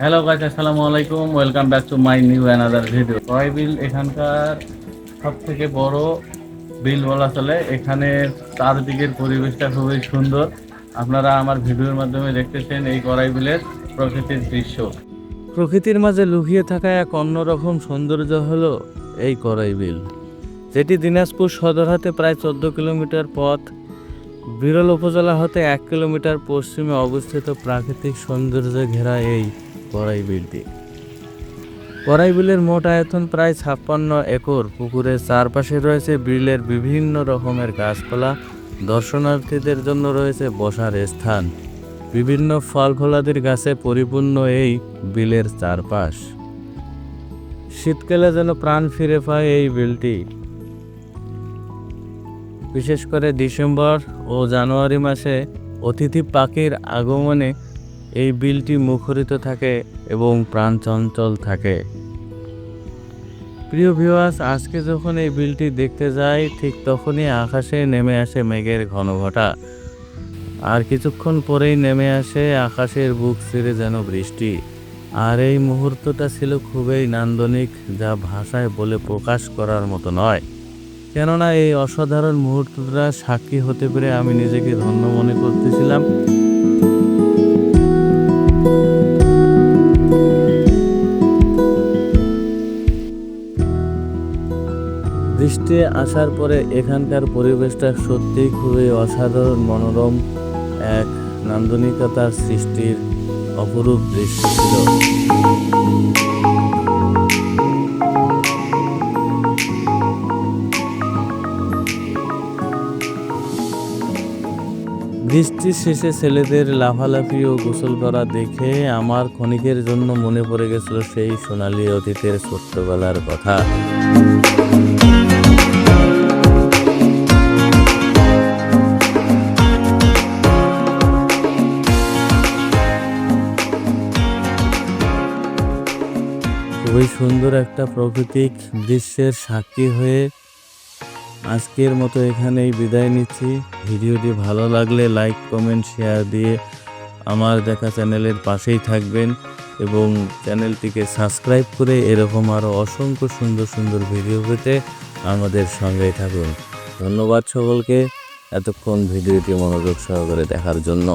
Hello guys আসসালামু আলাইকুম। Welcome back to my new another video কয় বিল এখানকার সব থেকে বড় বিল বলা চলে। এখানে চারদিকের পরিবেশটা খুবই সুন্দর। আপনারা আমার ভিডিওর মাধ্যমে দেখতেছেন এই কড়াই বিলের প্রকৃতির দৃশ্য। প্রকৃতির মাঝে লুকিয়ে থাকা এক অন্যরকম সৌন্দর্য হলো এই করাই বিল যেটি দিনাজপুর সদর হতে প্রায় চোদ্দ কিলোমিটার পথ, বিরল উপজেলা হতে এক কিলোমিটার পশ্চিমে অবস্থিত প্রাকৃতিক সৌন্দর্যে ঘেরা এই করাই বিলটি করাই বিলের মোট আয়তন প্রায় ছাপ্পান্ন একর। পুকুরের চারপাশে রয়েছে বিলের বিভিন্ন রকমের গাছপালা। দর্শনার্থীদের জন্য রয়েছে বসার স্থান। বিভিন্ন ফল ফলাদির গাছে পরিপূর্ণ এই বিলের চারপাশ। শীতকালে যেন প্রাণ ফিরে পায় এই বিলটি। বিশেষ করে ডিসেম্বর ও জানুয়ারি মাসে অতিথি পাখির আগমনে এই বিলটি মুখরিত থাকে এবং প্রাণ চঞ্চল থাকে। প্রিয় ভিউয়ার্স আজকে যখন এই বিলটি দেখতে যাই, ঠিক তখনই আকাশে নেমে আসে মেঘের ঘনঘটা। আর কিছুক্ষণ পরেই নেমে আসে আকাশের বুক ছিঁড়ে যেন বৃষ্টি। আর এই মুহূর্তটা ছিল খুবই নান্দনিক, যা ভাষায় বলে প্রকাশ করার মতো নয়। কেননা এই অসাধারণ মুহূর্তটা সাক্ষী হতে পেরে আমি নিজেকে ধন্য মনে করতেছিলাম। বৃষ্টি আসার পরে এখানকার পরিবেশটা সত্যিই খুবই অসাধারণ, মনোরম, এক নান্দনিকতার সৃষ্টির অপরূপ দৃশ্য ছিল। বৃষ্টির শেষে ছেলেদের লাফালাফি ও গোসল করা দেখে আমার ক্ষণিকের জন্য মনে পড়ে গেছিল সেই সোনালী অতীতের ছোট্টবেলার কথা। খুবই সুন্দর একটা প্রাকৃতিক দৃশ্যের সাক্ষী হয়ে আজকের মতো এখানেই বিদায় নিচ্ছি। ভিডিওটি ভালো লাগলে লাইক, কমেন্ট, শেয়ার দিয়ে আমার দেখা চ্যানেলের পাশেই থাকবেন এবং চ্যানেলটিকে সাবস্ক্রাইব করে এরকম আরও অসংখ্য সুন্দর সুন্দর ভিডিও পেতে আমাদের সঙ্গেই থাকুন। ধন্যবাদ সকলকে। এতক্ষণ ভিডিওটি মনোযোগ সহকারে দেখার জন্য।